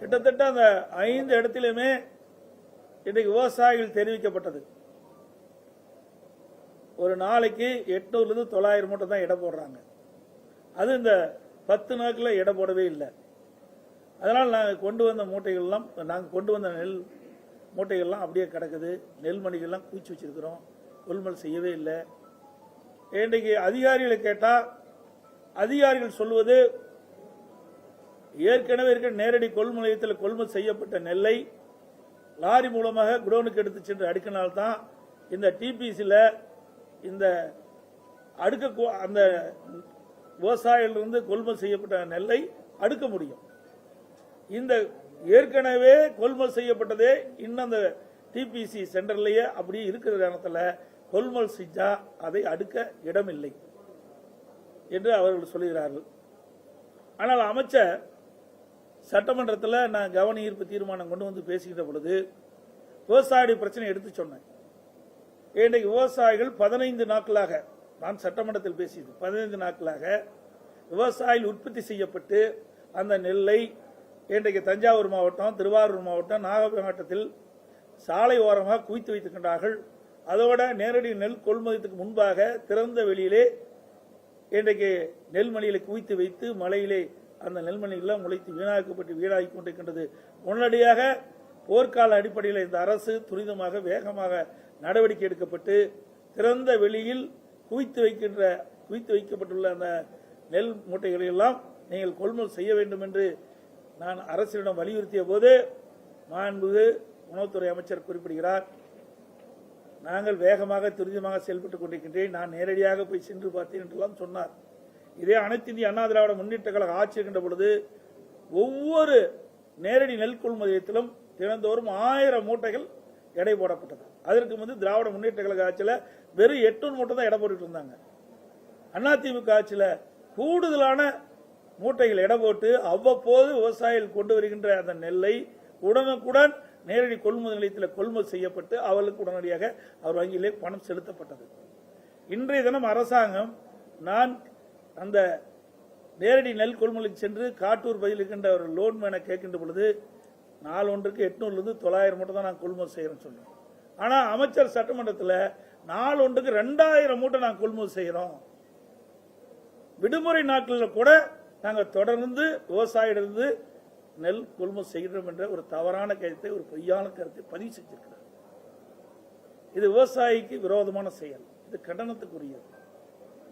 கிட்டத்தட்ட அந்த ஐந்து இடத்திலுமே இன்றைக்கு விவசாயிகள் தெரிவிக்கப்பட்டது. ஒரு நாளைக்கு எட்நூறுலேருந்து தொள்ளாயிரம் மூட்டை தான் எடை போடுறாங்க. அது இந்த பத்து நாட்களில் எடை போடவே இல்லை. அதனால் நாங்கள் கொண்டு வந்த மூட்டைகள்லாம் நாங்கள் கொண்டு வந்த நெல் மூட்டைகள்லாம் அப்படியே கிடக்குது. நெல்மணிகள்லாம் பூச்சி வச்சிருக்கிறோம். கொள்முதல் செய்யவே இல்லை. இன்றைக்கு அதிகாரிகளை கேட்டால் அதிகாரிகள் சொல்வது ஏற்கனவே இருக்க நேரடி கொள்முதல் நிலையத்தில் கொள்முதல் செய்யப்பட்ட நெல்லை லாரி மூலமாக குடோனுக்கு எடுத்து சென்று அடுக்கினால்தான் இந்த டிபிசியில் இந்த அடுக்க கூ- அந்த விவசாயிலிருந்து கொள்முதல் செய்யப்பட்ட நெல்லை அடுக்க முடியும். இந்த ஏற்கனவே கொள்முதல் செய்யப்பட்டதே இன்னும் அந்த டிபிசி சென்டர்லேயே அப்படியே இருக்கிற நேரத்தில் கொள்முதல் செஞ்சா அதை அடுக்க இடமில்லை என்று அவர்கள் சொல்லுகிறார்கள். ஆனால் அமைச்சர் சட்டமன்றத்தில் நான் கவன ஈர்ப்பு தீர்மானம் கொண்டு வந்து பேசுகின்ற பொழுது விவசாயிகளுடைய பிரச்சனை எடுத்து சொன்னேன். இன்றைக்கு விவசாயிகள் பதினைந்து நாட்களாக நான் சட்டமன்றத்தில் பேசியது பதினைந்து நாட்களாக விவசாயிகள் உற்பத்தி செய்யப்பட்டு அந்த நெல்லை இன்றைக்கு தஞ்சாவூர் மாவட்டம் திருவாரூர் மாவட்டம் நாகப்பட்டினம் மாவட்டத்தில் சாலை ஓரமாக குவித்து வைத்திருக்கின்றார்கள். அதோட நேரடி நெல் கொள்முதலுக்கு முன்பாக திறந்த வெளியிலே இன்றைக்கு நெல்மணிகளை குவித்து வைத்து மலையிலே அந்த நெல்மணிகள்லாம் முளைத்து வீணாக்கப்பட்டு வீணாகி கொண்டிருக்கின்றது. உடனடியாக போர்க்கால அடிப்படையில் இந்த அரசு துரிதமாக வேகமாக நடவடிக்கை எடுக்கப்பட்டு திறந்த வெளியில் குவித்து வைக்கின்ற குவித்து வைக்கப்பட்டுள்ள அந்த நெல் மூட்டைகளை எல்லாம் நீங்கள் கொள்முதல் செய்ய வேண்டும் என்று நான் அரசிடம் வலியுறுத்திய போது மாண்புகு உணவுத்துறை அமைச்சர் குறிப்பிடுகிறார். நாங்கள் வேகமாக துரிதமாக செயல்பட்டுக் கொண்டிருக்கின்றேன். நான் நேரடியாக போய் சென்று பார்த்தேன் என்றெல்லாம் சொன்னார். இதே அனைத்து இந்திய அண்ணா திராவிட முன்னேற்ற கழக ஆட்சி இருக்கின்ற பொழுது ஒவ்வொரு நேரடி நெல் கொள்முதலத்திலும் தினந்தோறும் ஆயிரம் மூட்டைகள் எடை போடப்பட்டது. அதற்கு வந்து திராவிட முன்னேற்ற கழக ஆட்சியில் வெறும் எட்டு மூட்டை தான் எடை போட்டுட்டு இருந்தாங்க. அதிமுக ஆட்சியில் கூடுதலான மூட்டைகள் எடை போட்டு அவ்வப்போது விவசாயிகள் கொண்டு வருகின்ற அந்த நெல்லை உடனுக்குடன் நேரடி கொள்முதல் நிலையத்தில் கொள்முதல் செய்யப்பட்டு அவர்களுக்கு உடனடியாக அவர் வங்கியிலே பணம் செலுத்தப்பட்டது. இன்றைய தினம் அரசாங்கம் நான் அந்த நேரடி நெல் கொள்முதலுக்கு சென்று காட்டூர் பகுதியில் இருக்கின்ற ஒரு லோன் மேனை கேட்கின்ற பொழுது நாள் ஒன்றுக்கு எட்நூறுலேருந்து தொள்ளாயிரம் மூட்டை தான் நான் கொள்முதல் செய்கிறேன்னு சொன்னேன் ஆனால் அமைச்சர் சட்டமன்றத்தில் நாள் ஒன்றுக்கு ரெண்டாயிரம் மூட்டை நான் கொள்முதல் செய்கிறோம் விடுமுறை நாட்களில் கூட நாங்கள் தொடர்ந்து விவசாயிடந்து நெல் கொள்முதல் செய்கிறோம் என்ற ஒரு தவறான கருத்தை ஒரு பொய்யான கருத்தை பதிவு செஞ்சிருக்கிறார். இது விவசாயிக்கு விரோதமான செயல். இது கண்டனத்துக்குரியது.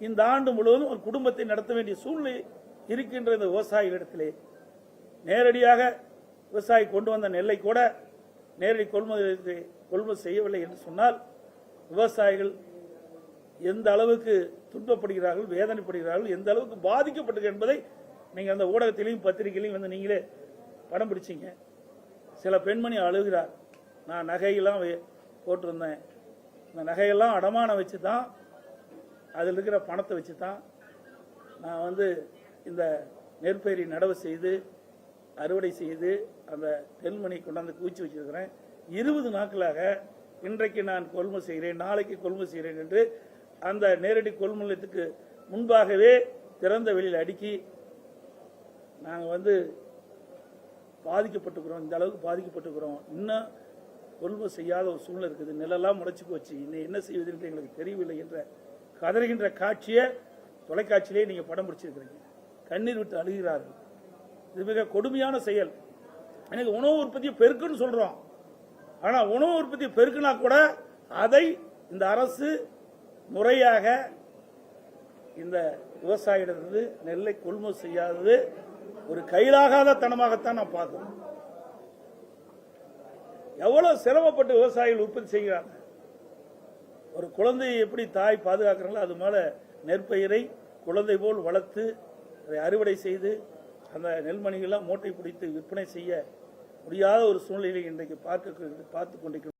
இந்த ஆண்டு முழுவதும் ஒரு குடும்பத்தை நடத்த வேண்டிய சூழ்நிலை இருக்கின்ற இந்த விவசாயிகளிடத்திலே நேரடியாக விவசாயி கொண்டு வந்த நெல்லை கூட நேரடி கொள்முதல் கொள்முதல் செய்யவில்லை என்று சொன்னால் விவசாயிகள் எந்த அளவுக்கு துன்பப்படுகிறார்கள் வேதனைப்படுகிறார்கள் எந்த அளவுக்கு பாதிக்கப்பட்டது என்பதை நீங்கள் அந்த ஊடகத்திலையும் பத்திரிகையிலையும் வந்து நீங்களே படம் பிடிச்சிங்க. சில பெண்மணி அழுகிறார். நான் நகையெல்லாம் போட்டிருந்தேன். இந்த நகையெல்லாம் அடமானம் வச்சு தான் அதில் இருக்கிற பணத்தை வச்சு தான் நான் வந்து இந்த நெற்பயிரை நடவு செய்து அறுவடை செய்து அந்த நெல்மணி கொண்டாந்து குவிச்சு வச்சிருக்கிறேன். இருபது நாட்களாக இன்றைக்கு நான் கொள்முதல் செய்கிறேன் நாளைக்கு கொள்முதல் செய்கிறேன் என்று அந்த நேரடி கொள்முதலத்துக்கு முன்பாகவே திறந்த வெளியில் அடுக்கி நாங்கள் வந்து பாதிக்கப்பட்டுக்கிறோம் இந்த அளவுக்கு பாதிக்கப்பட்டுக்கிறோம். இன்னும் கொள்முதல் செய்யாத ஒரு சூழ்நிலை இருக்குது. நிலெல்லாம் முளைச்சி போச்சு. இன்னும் என்ன செய்வது என்று எங்களுக்கு தெரியவில்லை என்ற கதறுகின்ற காட்சியை தொலைக்காட்சியிலே நீங்கள் படம் பிடிச்சிருக்கிறீங்க. கண்ணீர் விட்டு அழுகிறார்கள். இது மிக கொடுமையான செயல். எனக்கு உணவு உற்பத்தியை பெருக்குன்னு சொல்கிறோம் ஆனால் உணவு உற்பத்தியை பெருக்குனா கூட அதை இந்த அரசு முறையாக இந்த விவசாயியிடமிருந்து நெல்லை கொள்முதல் செய்யாதது ஒரு கையிலாகாத தனமாகத்தான் நான் பார்க்கிறேன். எவ்வளவு சிரமப்பட்டு விவசாயிகள் உற்பத்தி செய்கிறாங்க? ஒரு குழந்தையை எப்படி தாய் பாதுகாக்கிறாங்களோ அது மேலே நெற்பயிரை குழந்தை போல் வளர்த்து அதை அறுவடை செய்து அந்த நெல்மணிகள்லாம் மூட்டை பிடித்து விற்பனை செய்ய முடியாத ஒரு சூழ்நிலையை இன்றைக்கு பார்க்க பார்த்து கொண்டிருக்கிறோம்.